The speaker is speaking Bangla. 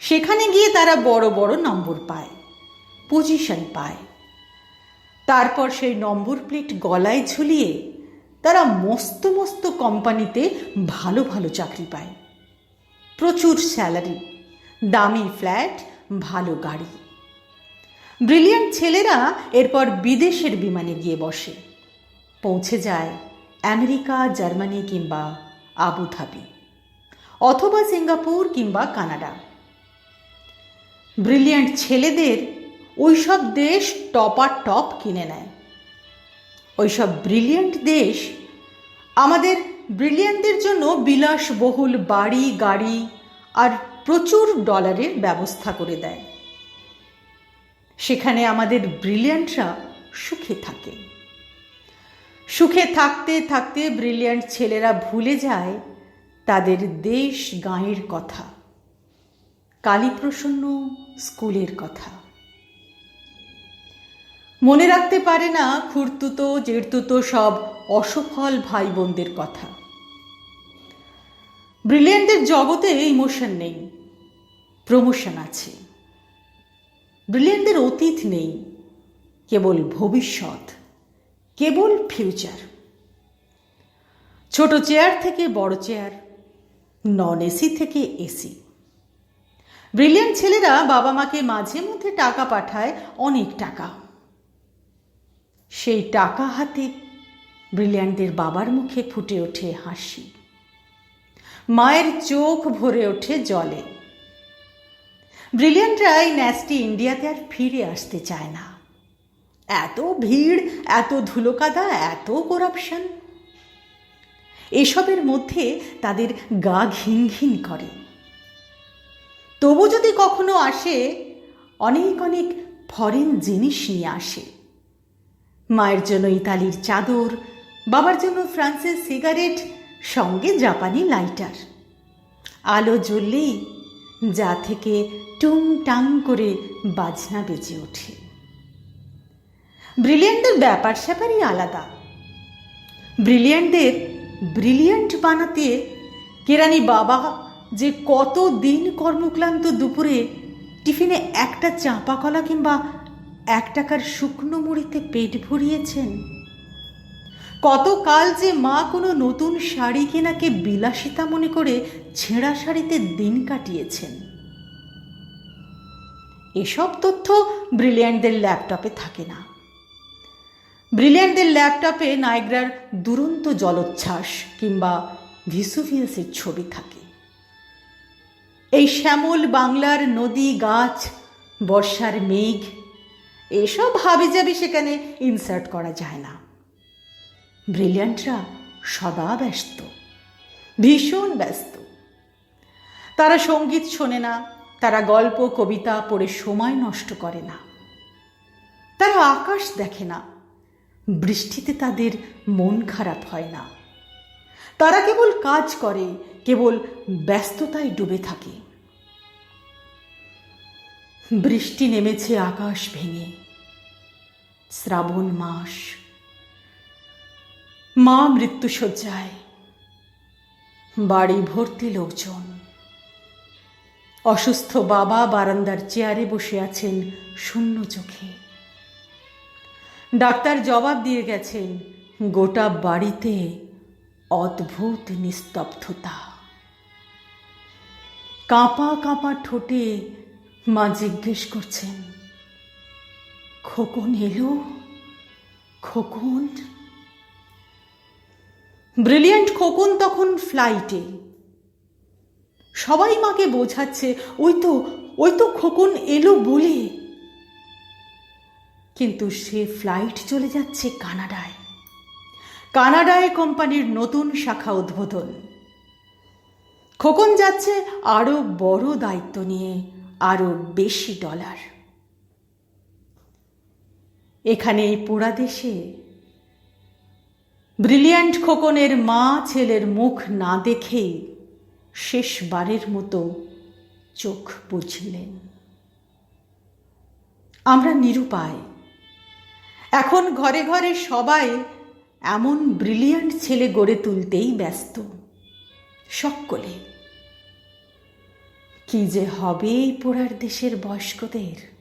সেখানে গিয়ে তারা বড় বড় নম্বর পায় পজিশন পায়। তারপর সেই নম্বর প্লেট গলায় ঝুলিয়ে তারা মস্ত মস্ত কোম্পানিতে ভালো ভালো চাকরি পায়। প্রচুর স্যালারি দামি ফ্ল্যাট ভালো গাড়ি। ব্রিলিয়ান্ট ছেলেরা এরপর বিদেশের বিমানে গিয়ে বসে। পৌঁছে যায় আমেরিকা, জার্মানি কিংবা আবুধাবি, অথবা সিঙ্গাপুর কিংবা কানাডা। ব্রিলিয়ান্ট ছেলেদের ওইসব দেশ টপার টপ কিনে নেয়। ওইসব ব্রিলিয়ান্ট দেশ আমাদের ব্রিলিয়ান্টদের জন্য বিলাসবহুল বাড়ি, গাড়ি আর প্রচুর ডলারের ব্যবস্থা করে দেয়। সেখানে আমাদের ব্রিলিয়ান্টরা সুখে থাকে। সুখে থাকতে থাকতে ব্রিলিয়ান্ট ছেলেরা ভুলে যায় তাদের দেশ গাঁয়ের কথা। কালীপ্রসন্ন স্কুলের কথা। মনে রাখতে পারে না খুঁড়তুতো, জেরতুতো সব অসফল ভাই বোনদের কথা। ব্রিলিয়ান্টের জগতে ইমোশন নেই, প্রমোশন আছে। ব্রিলিয়ান্টদের অতীত নেই, কেবল ভবিষ্যৎ, কেবল ফিউচার। ছোট চেয়ার থেকে বড় চেয়ার, নন এসি থেকে এসি। ব্রিলিয়ান্ট ছেলেরা বাবা মাকে মাঝে মধ্যে টাকা পাঠায় অনেক টাকা। সেই টাকা হাতে ব্রিলিয়ান্টদের বাবার মুখে ফুটে ওঠে হাসি। মায়ের চোখ ভরে ওঠে জলে। ব্রিলিয়ান্টরা এই ন্যাস্টি ইন্ডিয়াতে আর ফিরে আসতে চায় না। এত ভিড়, এত ধুলোকাদা, এত করাপশন এসবের মধ্যে তাদের গা ঘিন ঘিন করে। তবু যদি কখনো আসে, অনেক অনেক ফরেন জিনিস নিয়ে আসে। মায়ের জন্য ইতালির চাদর, বাবার জন্য ফ্রান্সের সিগারেট, সঙ্গে জাপানি লাইটার। আলো জ্বললেই যা থেকে টুং টাং করে বাজনা বেজে ওঠে। ব্রিলিয়ান্টদের ব্যাপার স্যাপারই আলাদা। ব্রিলিয়ান্টদের ব্রিলিয়ান্ট বানাতে কেরানি বাবা যে কত দিন কর্মক্লান্ত দুপুরে টিফিনে একটা চাঁপা কলা কিংবা এক টাকার শুকনো মুড়িতে পেট ভরিয়েছেন? কতকাল যে মা কোনো নতুন শাড়ি কেনাকে বিলাসিতা মনে করে ছেঁড়া শাড়িতে দিন কাটিয়েছেন। এসব তথ্য ব্রিলিয়ান্টদের ল্যাপটপে থাকে না। ব্রিলিয়ান্টদের ল্যাপটপে নায়গ্রার দুরন্ত জলোচ্ছ্বাস কিংবা ভিসুভিয়াসের ছবি থাকে। এই শ্যামল বাংলার নদী গাছ, বর্ষার মেঘ, এসব হাবি যাবি সেখানে ইনসার্ট করা যায় না। ব্রিলিয়ান্টরা সদা ব্যস্ত, ভীষণ ব্যস্ত। তারা সংগীত শোনে না, তারা গল্প, কবিতা পড়ে সময় নষ্ট করে না। তারা আকাশ দেখে না, বৃষ্টিতে তাদের মন খারাপ হয় না। তারা কেবল কাজ করে, কেবল ব্যস্ততায় ডুবে থাকে। বৃষ্টি নেমেছে আকাশ ভেঙে। শ্রাবণ মাস। মা মৃত্যুসজ্জায় বাড়ি ভর্তি লোকজন। অসুস্থ বাবা বারান্দার চেয়ারে বসে আছেন শূন্য চোখে। ডাক্তার জবাব দিয়ে গেছেন, গোটা বাড়িতে অদ্ভুত নিস্তব্ধতা। কাঁপা কাঁপা ঠোঁটে মা জিজ্ঞেস করছেন, খোকন এলো? খোকন? ব্রিলিয়ান্ট খোকন তখন ফ্লাইটে। সবাই মাকে বোঝাচ্ছে, ওই তো ওই তো খোকন এলো বলে। কিন্তু সে ফ্লাইট চলে যাচ্ছে কানাডায়। কানাডায় কোম্পানির নতুন শাখা উদ্বোধন। খোকন যাচ্ছে আরও বড় দায়িত্ব নিয়ে আরও বেশি ডলার। এখানে এই পোড়া দেশে ব্রিলিয়ান্ট খোকনের মা ছেলের মুখ না দেখেই শেষবারের মতো চোখ বুঝলেন। আমরা নিরুপায়। এখন ঘরে ঘরে সবাই এমন ব্রিলিয়ান্ট ছেলে গড়ে তুলতেই ব্যস্ত। সকলে কি যে হবে এই পোড়ার দেশের বয়স্কদের?